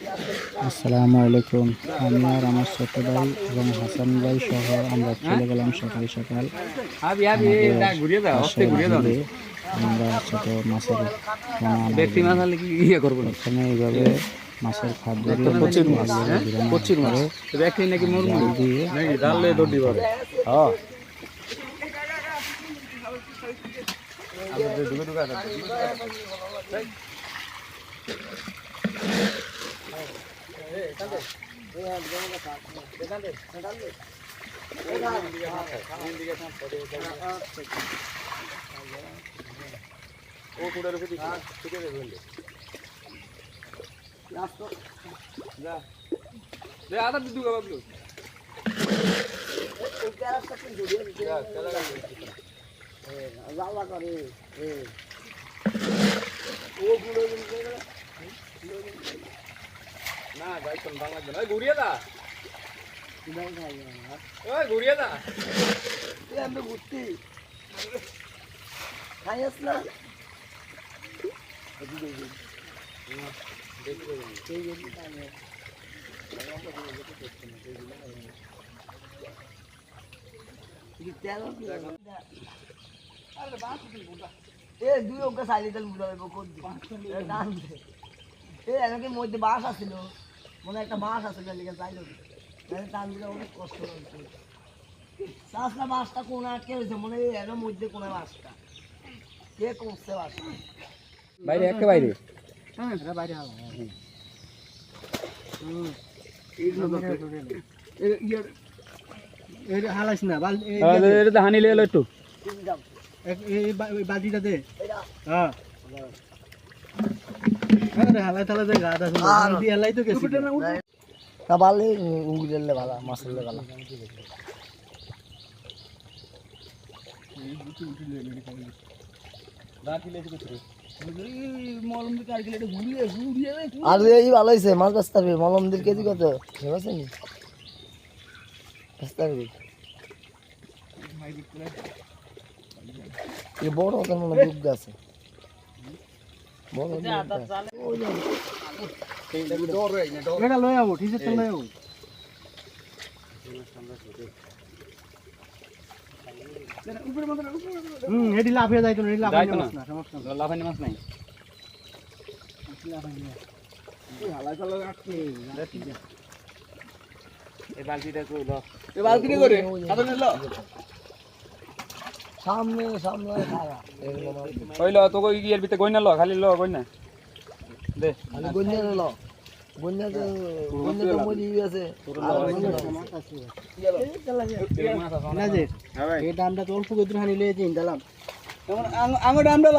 আসসালামু আলাইকুম আমি আর আমার ছোট ভাই এবং হাসান ভাই সহ আমরা চলে গেলাম সকাল সকাল। আমরা ছোট মাছের ব্যক্তি মাছ হলে কি ইয়ে করব এখানে এইভাবে মাছের খাদ্য দিয়ে প্রচুর মাছ, মাছ হ্যাঁ? প্রচুর মাছ ব্যক্তি নাকি দিয়ে নাকি দড়ি পারে হ্যাঁ ও কুড়ার উপর দিকে ঠিক আছে বললে যা আদা দিদু গা বাবলু যা চলা গা না যাইতাম না ওই ঘুরিয়ে দা। ওই ঘুরিয়ে দা। এ দুই অঙ্ক সাইলে তেল যাবে কোন এ এনাকে মধ্যে বাস আছিল মনে হয় একটা বাস আছিল লিখে চাইলো টান দিলে অনেক কষ্ট হয়েছে চাষটা বাসটা কোন আটকে হয়েছে মনে হয় এর মধ্যে কোন বাসটা। কে করছে বাসটা? বাইরে একটা বাইরে? হালাইস না এটা হানি লেলো একটু। বালতিটা দে। হ্যাঁ। গাদা আর- উগলে ভালো ভালো। এই ভালো হয়েছে মাছ ব্যস্ত পারবে মলমদের কেজি কত? ভেবেছেন পারবে বড় ওদের মনে হয় আছে বড় ডুব আছে। ওই যে, এটা লয়ে যাব ঠিক আছে লয়ে যাব হুম এটি লাফিয়ে যাইতো না লাফিয়ে যাইতো না। না সমস্যা নাই। লাফানি মাছ নাই। এই বালতিটা করে সামনে সামনে। কই ল তোকে কি এর ভিতরে গইনা ল খালি ল গইনা। দে। খালি গইনা ল। গইনা তো গইনা তো মজি আছে না। যে এই দামটা তো অল্প করে হানি লয়ে দিন দিলাম আঙ্গ ডামটা ল